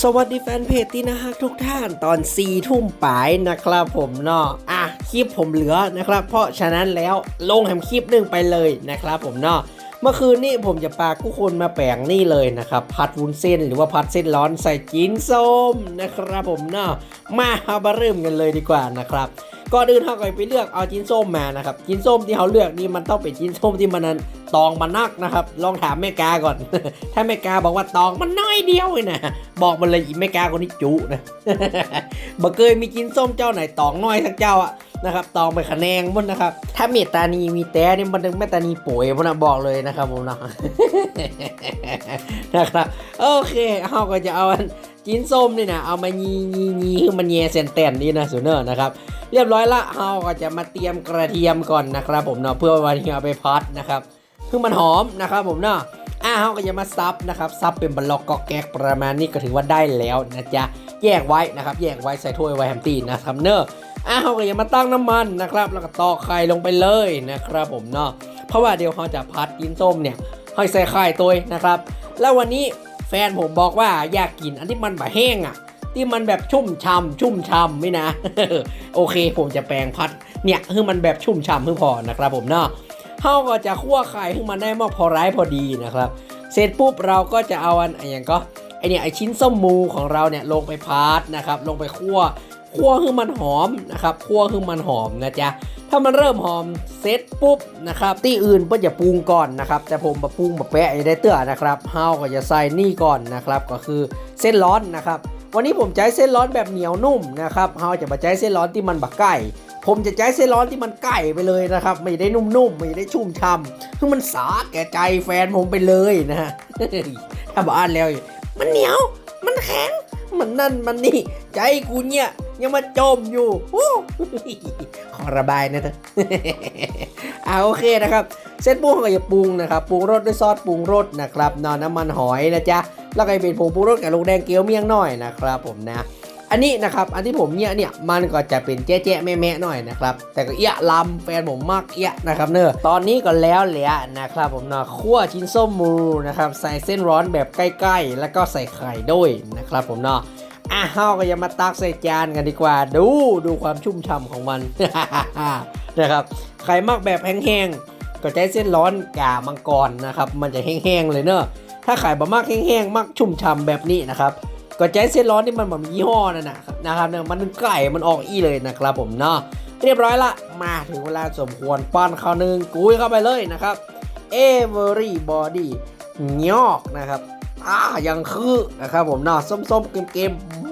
สวัสดีแฟนเพจที่นะฮะทุกท่านตอน4ทุ่มปลายนะครับผมเนาะอะคลิปผมเหลือนะครับ เพราะฉะนั้นแล้วลงแฮมคลิปหนึ่งไปเลยนะครับผมเนาะเมื่อคืนนี้ผมจะปากุคนมาแปลงนี่เลยนะครับพัดวุ้นเส้นหรือว่าพัดเส้นร้อนใส่จีนส้มนะครับผมเนาะมาเอามาเริ่มกันเลยดีกว่านะครับ ก่อนอื่นเราก็ไปเลือกเอาจีนส้มมานะครับจีนส้มที่เขาเลือกนี่มันต้องเป็นจีนส้มที่มันนั้นตองมันนักนะครับ ลองถามแม่กาก่อน ถ้าแม่กาบอกว่าตองมันน้อยเดียวเลยนะบอกมันเลยอีแม่กาคนนี้จุนะบ่เคยมีกินส้มเจ้าไหนตองน้อยสักเจ้าอะนะครับตองไปคะแนงมันนะครับ ถ้าเมตานีมีแต่นี่มันถึงแม่ตานีป่วยมันะบอกเลยนะครับผมนะนะครับโอเคเอาก็จะเอาอันกินส้มนี่นะเอามายียียีคือมันแย่เซนแตนนี่นะสูเนอร์นะครับ เรียบร้อยละเราก็จะมาเตรียมกระเทียมก่อนนะครับผมเนาะเพื่อวันที่เอาไปพัดนะครับคือมันหอมนะครับผมเนาะอ่าเราก็จะมาซับนะครับซับเป็นบล็อกก็แก๊กประมาณนี้ก็ถือว่าได้แล้วนะจ๊ะแยกไว้นะครับ แยกไว้ใส่ถ้วยไว้แฮมตี้นะครับเนอะอ่าเราก็จะมาตั้งน้ำมันนะครับ แล้วก็ตอกไข่ลงไปเลยนะครับผมเนาะเพราะว่าเดี๋ยวเราจะพัดกินส้มเนี่ยให้ใส่ไข่ตัวนะครับ แล้ววันนี้แฟนผมบอกว่าอยากกินอันที่มันแบบแห้งอะ ที่มันแบบชุ่มช่ำชุ่มช่ำไม่นะ โอเค ผมจะแปลงพัดเนี่ยคือมันแบบชุ่มช่ำเพิ่งพอนะครับผมเนาะเฮาก็จะคั่วไข่ให้มันได้มากพอร้ายพอดีนะครับ เสร็จปุ๊บเราก็จะเอาอันอย่างก็ไอเนี่ยไอชิ้นส้มมูของเราเนี่ยลงไปพัดนะครับ ลงไปคั่วคั่วให้มันหอมนะครับคั่วให้มันหอมนะจ๊ะถ้ามันเริ่มหอมเสร็จปุ๊บนะครับที่อื่นเพื่อจะปรุงก่อนนะครับแต่ผมมาปรุงมาแปะไอ้ได้เตื้อนะครับเฮาก็จะใส่นี่ก่อนนะครับ ก็คือเส้นร้อนนะครับ วันนี้ผมใช้เส้นร้อนแบบเหนียวนุ่มนะครับเฮาจะมาใช้เส้นร้อนที่มันบักไก่ ผมจะใช้เส้นร้อนที่มันไก่ไปเลยนะครับ ไม่ได้นุ่มๆ ไม่ได้ชุ่มช่ำคือมันสาแก่ใจแฟนผมไปเลยนะฮะถ้าบอกอ่านแล้ว มันเหนียว มันแข็ง มันนั่นมันนี่ ใจกูเนี่ยยังมาจมอยู่โอ้ขอระบายนะเถอะอ่าโอเคนะครับ เส้นปรุงก็อย่าปรุงนะครับ ปรุงรสด้วยซอสปรุงรสนะครับนอนน้ำมันหอยนะจ๊ะ แล้วก็เป็นผงปรุงรสกับลูกแดงเกี๊ยวเมี่ยงหน่อยนะครับผมนะ อันนี้นะครับอันที่ผมเนี่ยเนี่ยมันก็จะเป็นแจ๊ะๆแม่ๆหน่อยนะครับแต่ก็เอี้ยลำแฟนผมมากเอี้ยนะครับเนอะตอนนี้ก็แล้วแหละนะครับผมเนาะคั่วชิ้นส้มมูนะครับใส่เส้นร้อนแบบใกล้ ๆ แล้วก็ใส่ไข่ด้วยนะครับผมเนาะอะเฮาก็จะมาตักใส่จานกันดีกว่า ดูดูความชุ่มฉ่ำของมันนะครับใครมักแบบแห้งๆก็ใช้เส้นร้อนกามังกรนะครับ มันจะแห้งๆเลยเนอะ ถ้าใครบ่มักแห้งๆมากชุ่มฉ่ำแบบนี้นะครับก็ใช้เส้นร้อนที่มันแบบยี่ห้อนั่นนะนะครับเนี่ยมันไก่มันออกอีเลยนะครับผมเนาะเรียบร้อยละมาถึงเวลาสมควรป้อนข้าวหนึ่งกุ้ยเข้าไปเลยนะครับ everybody ยอกนะครับอ่ายังคือนะครับผมเนาะส้มๆเกมๆ